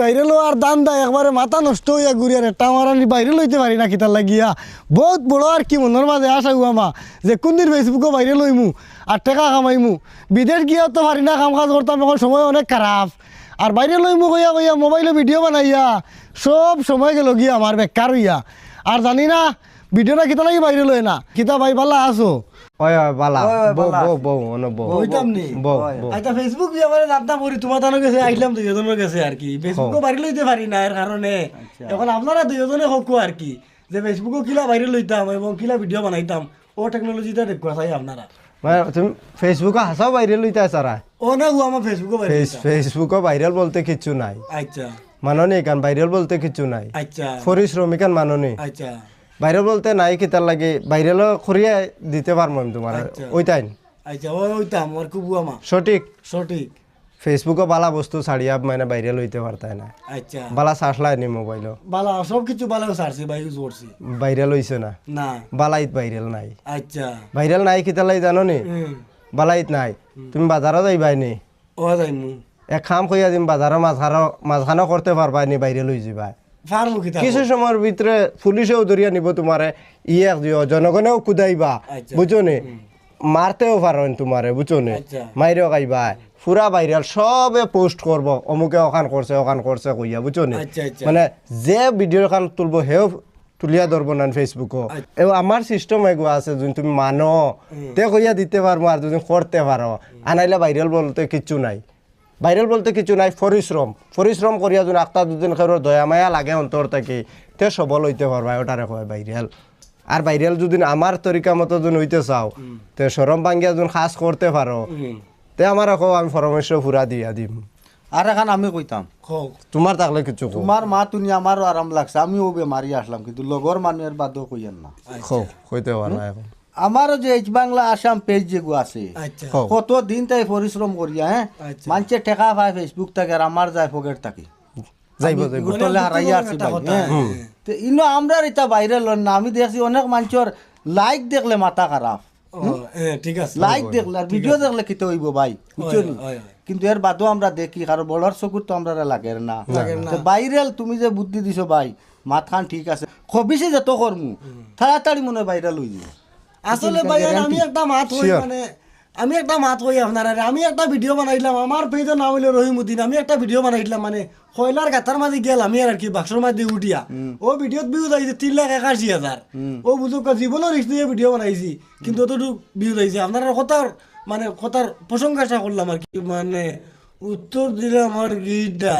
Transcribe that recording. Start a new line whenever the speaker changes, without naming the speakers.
বাইরে লো আর দান দেয়, একবারে মাথা নষ্ট হইয়া ঘুরি আর একটা আমার আমি বাইরে লইতে পারি না কিতার লাগিয়া। বহুত বড় আর কি মনের মাঝে আশা গো আমা, যে কোনদিন ফেসবুকও বাইরে লইমু আর টেকা কামাইমু। বিদেশ গিয়াও তো পারি না, কাম কাজ করতাম, এখন সময় অনেক খারাপ। আর বাইরে লইমু কইয়া কইয়া মোবাইলে ভিডিও বানাইয়া, সব সময় গেল গিয়া আমার বেকার হইয়া। আর জানি না ভিডিওটা কিতা লাগি বাইরে লই না? কিতা ভাই পালা আছো?
ওই বালা বউ। বউ বউ অনো বউ।
হইতাম নি?
বউ
আচ্ছা ফেসবুক জানতাম করি তোমার তানো গেছে আইলাম দুইজনের গেছে আর কি। ফেসবুকও বাইরে লইতে পারি না এর কারণে এখন আপনারা দুইজনে হোক আর কি যে ফেসবুকও কিলা বাইরে লইতাম এবং কিলা ভিডিও বানাইতাম ও টেকনোলজিটা দেখবা চাই আপনারা।
মানে তুমি ফেসবুকে হাসাও ভাইরাল হইতে সারা
ও না ও আমার ফেসবুকও বাইরে
ফেস ফেসবুকে ভাইরাল বলতে কিছু নাই।
আচ্ছা।
মাননি কান ভাইরাল বলতে কিছু নাই।
আচ্ছা।
মাননি।
আচ্ছা।
ভাইরাল বলতে নাই কিতার লাগে ভাইরাল করিয়া দিতে পারব আমি তোমার।
আচ্ছা।
ওইটাই।
আচ্ছা খুব আমা।
সঠিক।
সঠিক।
ফেসবুকে বালা বস্তু ছাড়িয়া মানে ভাইরাল হইতে পারতাই না।
আচ্ছা।
বালা চাষলাই নি মোবাইল
বালা সব কিছু বালাও সারছি বাই ইউজ করছি।
ভাইরাল হইছে না।
না।
বালাইত ভাইরাল নাই।
আচ্ছা।
ভাইরাল নাই কিতার লাগে জানো নি?
হুম।
বালাইত নাই। তুমি বাজারও যাইবাই নি।
ও যাইমু।
এক খাম কইয়া দিম বাজারও মাঝখানো মাঝখানো করতে পারবাই নি বাইরে লই যাবা কিছু সময়ের ভিতরে পুলিশেও ধরিয়া নিব তোমারে ইয়ে দিও জনগণেও কুদাইবা
আচ্ছা।
বুঝছ নি মারতেও পারেন তোমারে বুঝছ নি
আচ্ছা।
মাইরেও খাইবা পুরা ভাইরাল সবে পোস্ট করব অমুকে ওখান করছে ওখান করছে কইয়া বুঝছ নি
আচ্ছা।
মানে যে ভিডিও খান তুলব হেও তুলিয়া ধরবো না ফেসবুকও। এবং আমার সিস্টেম এগুলো আছে যদি তুমি মানো। তে কইয়া দিতে পারব আর যদি করতে পারো আনাইলে ভাইরাল বলতে কিচ্ছু নাই। ভাইরাল বলতে কিছু নাই পরিশ্রম পরিশ্রম করিয়া যদি একটা দুদিন খেরোর দয়া মায়া লাগে অন্তর থাকি। তে সবল হইতে পারবা ওটারে কয় ভাইরাল আর ভাইরাল যদি আমার তরিকা মতো যদি হইতে চাও তে সরম ভাঙ্গিয়া যদি খাস করতে পারো তে আমার আকৌ আমি পরামর্শ ফুরা দিয়া দিম।
আর এখন আমি কইতাম
তোমার থাকলে কিছু কো
তোমার মা তুমি আমারও আরাম লাগছে আমিও বেমারি আসলাম কিন্তু লগর মানুষের বাদও কইয়েন না।
কইতে পারো এখন।
আমারও যে এইচ বাংলা আসাম পেজ যেগু আছে
আচ্ছা।
কত দিন তাই পরিশ্রম করিয়া হ্যাঁ?
আচ্ছা।
মানুষে টেকা পায় ফেসবুক থাকে আর আমার যায় পকেট থাকে। হ্যাঁ। তো ইনো আমরা এটা বাইরে লন না আমি দেখছি অনেক মানুষের লাইক দেখলে মাথা খারাপ
ঠিক আছে।
লাইক দেখলে আর ভিডিও দেখলে কিতে হইব ভাই বুঝছ?
হয়, হয়।
কিন্তু এর বাদও আমরা দেখি কারণ বড়ার চকুর তো আমরা লাগে না। তো বাইরেল তুমি যে বুদ্ধি দিছো ভাই মাত খান ঠিক আছে। খবিছে যত করমু তাড়াতাড়ি মনে হয় বাইরে লই যাব
আসলে ভাই আমি একটা মাত হই মানে আমি একটা মাত হই আপনার আমি একটা ভিডিও বানাইলাম আমার পেজের নাম হইল রহিমুদ্দিন আমি একটা ভিডিও বানাইলাম মানে কয়লার গাতার মাঝে গেল আমি আর কি বাক্সর মাঝে উঠিয়া। ও ভিডিওত ভিউজ আইছে তিন লাখ একাশি হাজার। ও বুঝুক জীবনের রিক্স দিয়ে ভিডিও বানাইছি কিন্তু অতটুকু ভিউজ আইছে আপনার কথার মানে কথার প্রশংসা করলাম আর কি মানে উত্তর দিলে আমার গিটা